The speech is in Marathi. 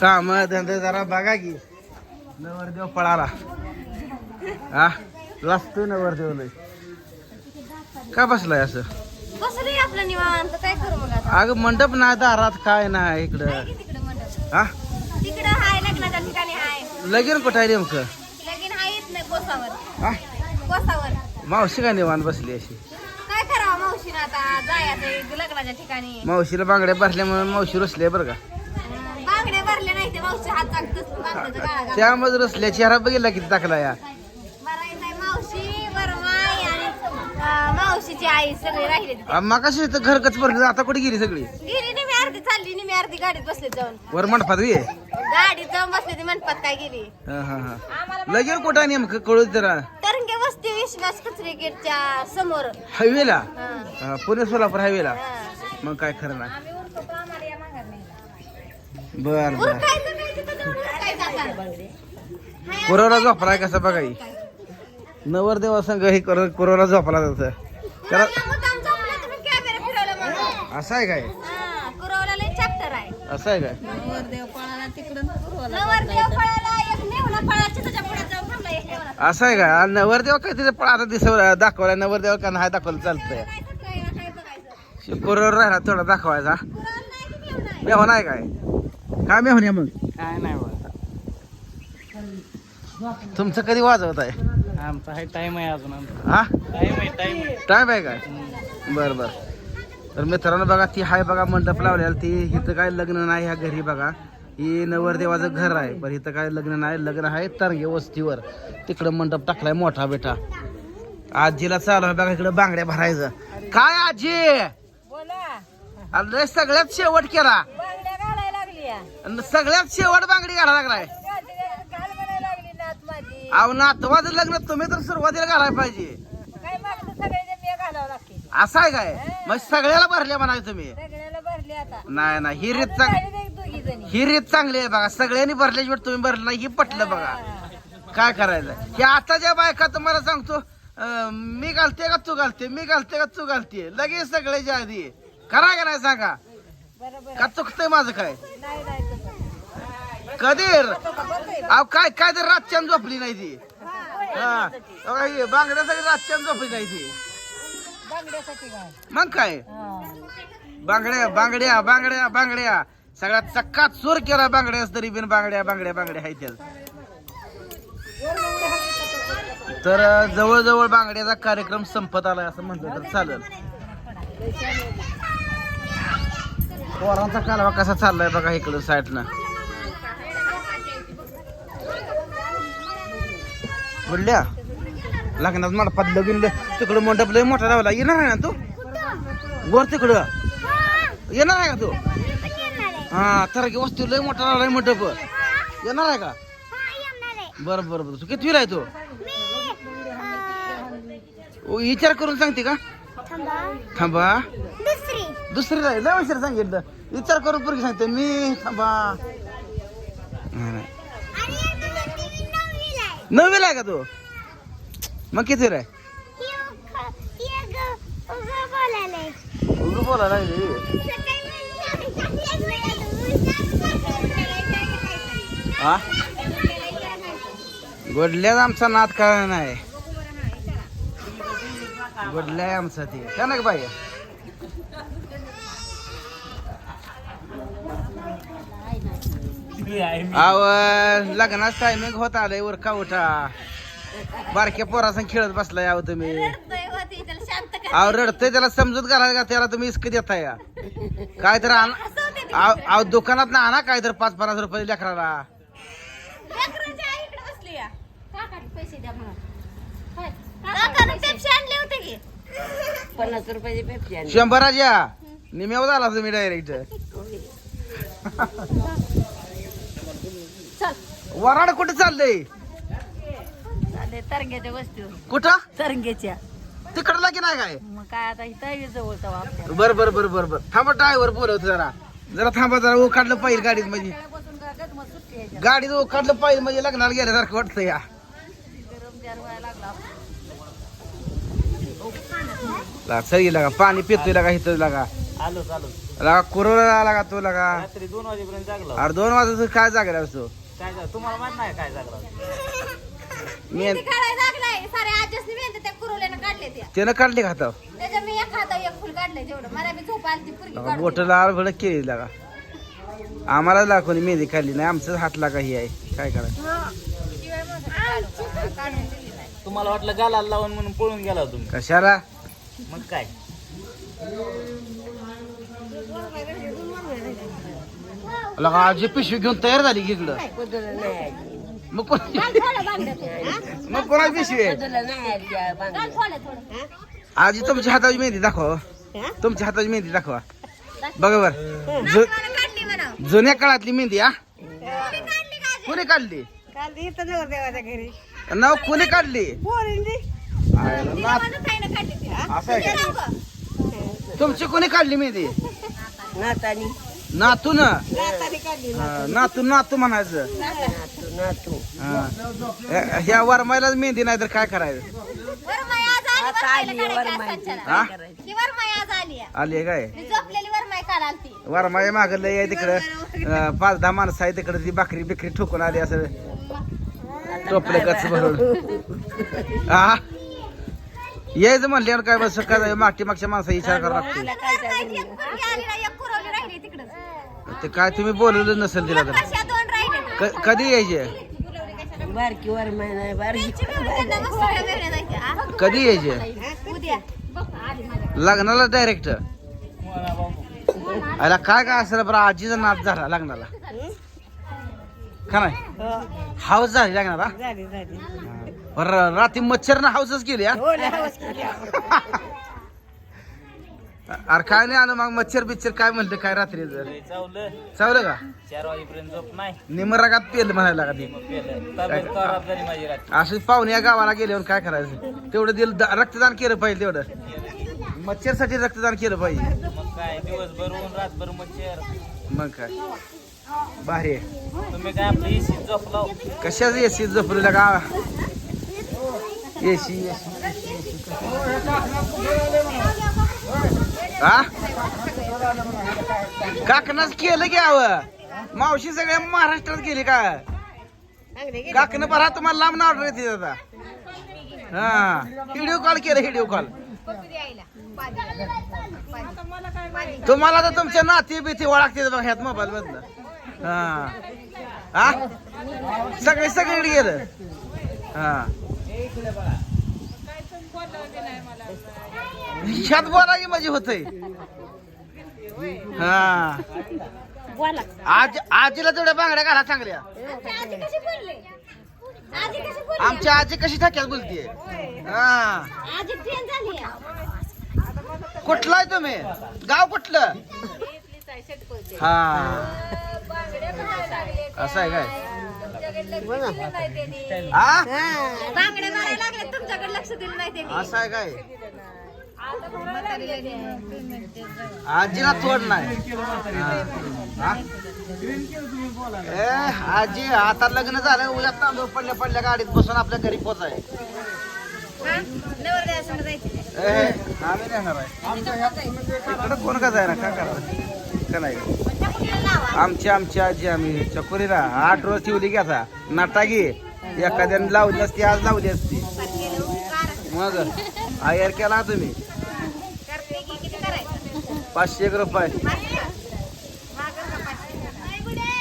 काम धंदे जरा बघा की. नवरदेव पळाला. हा? लाजतोय नवरदेव का बसलाय असं? बसले आपलं निवांत काय करू मग आता? अगं मंडप नाही दारात काय नाही इकडं. की तिकडं हा? तिकडं हाय लग्नाच्या ठिकाणी हाय. लगीन कुठं आहे नेमकं? लगीन हाय येत नाही कोसावर. हा? कोसावर. मावशी का निवांत बसली अशी? काय करावं मावशीनं आता? जायचं लग्नाच्या ठिकाणी. मावशीला बांगड्या भरल्यामुळे मावशी रुसले बरं का अं, बांगड्या भरले नाही ते मावशी हात चाकतच बांगड्याचा गाळा घाल. त्यामध्ये रुसल्या चेहरा बघितला किती टाकला या. मावशीची आई सगळे राहिले मग कशी इथं घर कच भरलं आता कुठे गेली सगळी? गेली अर्धी चालली अर्धी गाडीत बसले जाऊन. वर मंडपात गाडीत जाऊन बसले ती मंडपात काय गेली? लगीन कुठं नेमकं कळू जरा. तरंगे वस्ती विश्वास कचरे गेटच्या समोर. हायवेला? पुणे सोलापूर हायवेला. मग काय खरं बर बर उरकायचं नाही तिथं जाऊन कुरोला झोपलाय कसा बघाई नवरदेवा संघ हे करो कुरोला झोपला जात त्याला. असं आहे काय? हा, असं आहे काय? असं आहे का नवरदेव काय तिथे पण आता दिसव दाखवला नवरदेव का नाही दाखवलं चालतंय. काय तर काय ना काय बघायचं कुरोवर राहिला थोडा दाखवायचा? मेहून आहे काय? काय मेहून आहे मग? काय नाही तुमचं कधी वाजवत आहे? आमचा आहे टाइम आहे अजून आमचा. हा? टाइम आहे टाइम टाईम आहे काय बर बर. तर मित्रांनो बघा ती हाय बघा मंडप लावलेला ती इथं काय लग्न नाही ह्या घरी बघा. ही नवरदेवाचं घर आहे पण इथं काय लग्न नाही. लग्न आहे तरंगे वस्तीवर. तिकडं मंडप टाकलाय मोठा बेटा. आजीला चालू आहे बघा इकडं बांगड्या भरायचं. काय आजी? अरे सगळ्यात शेवट केला. सगळ्यात शेवट बांगडी घालायला लागलाय घाल म्हणायला लागली नात माझी अहो नातवाचं लग्न तुम्ही तर सुरुवातीला घालायला पाहिजे. काय मागतं सगळे मी घालावं लागते असं आहे काय? मग सगळ्याला भरल्या म्हणाय तुम्ही. सगळ्याला भरली आता. नाही नाही ही रीत चांगली एक दोघी जणी ही रीत चांगली आहे बघा. सगळ्यांनी भरल्याशिवाय तुम्ही भरलं नाही ही पटलं बघा. काय करायचं? हे आताच्या बायका तुम्हाला सांगतो अं, मी घालते का तू घालते? मी घालते का तू घालते? लगेच सगळ्याच्या आधी. करा का नाही सांगा? बरोबर. का चुकतंय माझं काय? नाही नाही कधीर? कधी अहो काय काय तर रातच्यान झोपली नाही ती. हा. बांगड्यासाठी रातच्यान झोपली नाही ती. मग काय? बांगड्या बांगड्या बांगड्या बांगड्या. सगळ्यात चक्कात चोर केला बांगड्यास तरी बिन बांगड्या बांगड्या बांगड्या आहेत त्यात. तर जवळजवळ बांगड्याचा कार्यक्रम संपत आलाय असं म्हटलं तर चालेल. पोरांचा कालवा कसा चाललाय बघा इकडं साईडनं. बोलल्या? लग्नात मंडपात लगीन तिकडं मंडप लय मोठा लावला येणार आहे ना तू? वर तिकडं. येणार आहे का तू? हा तर वस्तू लय मोठा लावलाय मंडप येणार आहे का? बरं बरं बरं. तू किती आहे तू? ओ, विचार करून सांगते का? थांबा. दुसरी राहील विचार सांगेल सांगितलं. विचार करून पूर्वी सांगते. मी थांबा. नाही. नववीला आहे का तू? मग किती आहे? उगा बोला हा गोडल्याच आमचा नाद काय नाही. गोडल्या आमचा ते. का नाही बाई? अव लग्नाच टायमिंग होत आलंय वर का उठा. बारक्या पोरासंग खेळत बसलाय अहो तुम्ही. रडतोय होती, त्याला शांत कर. अहो रडतंय त्याला समजूत घालायला का त्याला तुम्ही इसक देताय? का काय तर आण अहो, दुकानात ना आणा काय तर पाच पन्नास रुपये लेकराला. लेकराची आई इकडे बसली या. काकाने पैसे द्या म्हणून. होय. काकाने पेप्सी आणले होते की? पन्नास रुपयाची पेप्सी आणली. शंभराच्या निम्यावर झाला तुम्ही डायरेक्ट वराड कुठे चाललंय? चालले तरंग्याच्या वस्तू कुठं? तरंग्याच्या. तिकडला की नाही काय? मग काय आता इथं जवळ जाऊ आपल्या बर बर बर बर बर. थांबा ड्रायव्हर बोलवतो जरा. जरा थांबा जरा ओ काढलं पाहिजे गाडीत म्हणजे. बसून सुट्टी आहे गाडीत ओ काढलं पाहिजे म्हणजे लग्नाला गेल्यासारखं वाटतं या. गरम जार व्हायला लागला ला, सरी लागा पाणी पितोय लागा इथं लागा. आलो चालू. लगा कुरवला आला का तू लगा? रात्री दोन वाजेपर्यंत जागलो. अरे दोन वाजता काय जागा असतो काय झालं? तुम्हाला माहीत नाही काय जागलो मी मेहंदी काढायला लागलाय. सारे आजच मेहंदी त्या कुरवल्यानं काढले त्या. त्यानं काढली खाता त्याच्या मी एक हाता एक फुल काढलंय तेवढं मला मी झोप आली ती पुरगी काढून. बोट लाल भडक केली लागा. आम्हाला ला कोणी मेहंदी खाल्ली नाही आमचं हात लागा ही आहे. काय करायचं? तुम्हाला वाटलं गालाला लावून म्हणून पळून गेला तुम्ही? कशाला? मग काय? लगा आजी पिशवी घेऊन तयार झाली की इकडं? मग कोण मग कोणाची पिशवी आहे? आजी तुमच्या हाताची मेहंदी दाखवा. तुमच्या हाताची मेहंदी दाखवा. बघा बर. जुन्या काळातली मेहंदी हा? काढली का कोणी काढली? काल इथं नवरदेवाच्या घरी. नाव कोणी काढली? पोरींनी. आयला नात-. असं आहे का. तुमची कोणी काढली मेहंदी? नातानी. नातू ना? नातू नातू म्हणायचं नातू नातू हा. ह्या- वरमायला मेहंदी नाही तर काय करायचं? वरमाई आज आली, आता वरमाईला आली काढायची वरमाई. आज संचाला. हा? ही वरमाई आज आली आहे. आली काय? मी झोपलेली वरमाई काल आलती वरमाय माग लय आहे तिकडं. अं, पाच दहा माणसं आहे तिकडं ती भाकरी बिकरी ठोकून आली असं. टोपले कच भरून. हा? यायचं म्हणल्यावर काय बस काय मागच्या मागच्या माणसा विचार करावा लागतो. ते काय तुम्ही बोलवलं नसेल तिला तर. अशा दोन राहिले? क- कधी यायचे? बारकी हा? कधी यायचे? लग्नाला डायरेक्ट आला काय काय असं बरं आजीचा नाच झाला लग्नाला. का नाही हाऊस झाली लग्नाला? झाली झाली. बरं रात्री मच्छरनं हाऊसच केली हा? हो केली. अरे काय नाही आलं मग मच्छर बिच्छर काय म्हणलं काय रात्री लय चावलं. चावलं का? चार वाजेपर्यंत झोप नाही. निमरागात पेल म्हणायला का ती मग पेलं. तब्येत खराब झाली माझी रात्री. असं पाहुणे या गावाला गेल्यावर काय करायचं? तेवढं दिल रक्तदान केलं पाहिजे तेवढं. मच्छरसाठी रक्तदान केलं पाहिजे. मग काय दिवसभर ऊन रातभर मच्छर. मग काय? भारी आहे. तुम्ही काय आपली लाव कशाच एसी झोपलेला का? एसी हा? काकनाच केलं की हवं मावशी सगळ्या महाराष्ट्रात गेली का? काकनं बरा तुम्हाला लांब ऑर्डर येते आता. हा. व्हिडिओ कॉल केलं व्हिडिओ कॉल तुम्हाला तर तुमच्या नाती बिती ओळखते बघ ह्यात मोबाईल मधलं हा. हा? सगळे सगळीकडे गेलं. हा. ह्यात बोला की माझी होतय. हा. आज आजीला तेवढ्या बांगड्या घाला चांगल्या. आमची आजी कशी थक्यात बोलतीये. हा. आजी आहे. तुम्ही? गाव कुठलं? हा. असं आहे काय? हा? बांगड्या मारायला लागले तुमच्याकडे लक्ष दिलं नाही त्यांनी. असं आहे काय? आजीला तोड नाही. हा? ए, आजी आता लग्न झालं उद्या तांदूळ पडल्या पडल्या गाडीत बसून आपल्या घरी पोचाय नवरदेवासंग जायचं. ए, आम्ही नाही येणार आहे. इकडं कोण का जायना काय करा का नाही? आमची आमची आजी आम्ही चकोरीला आठ रोज ठेवली की आता. नाटागी एखाद्याने लावली असती आज लावली असती. मग आयर केला तुम्ही. पाचशे एक रुपये.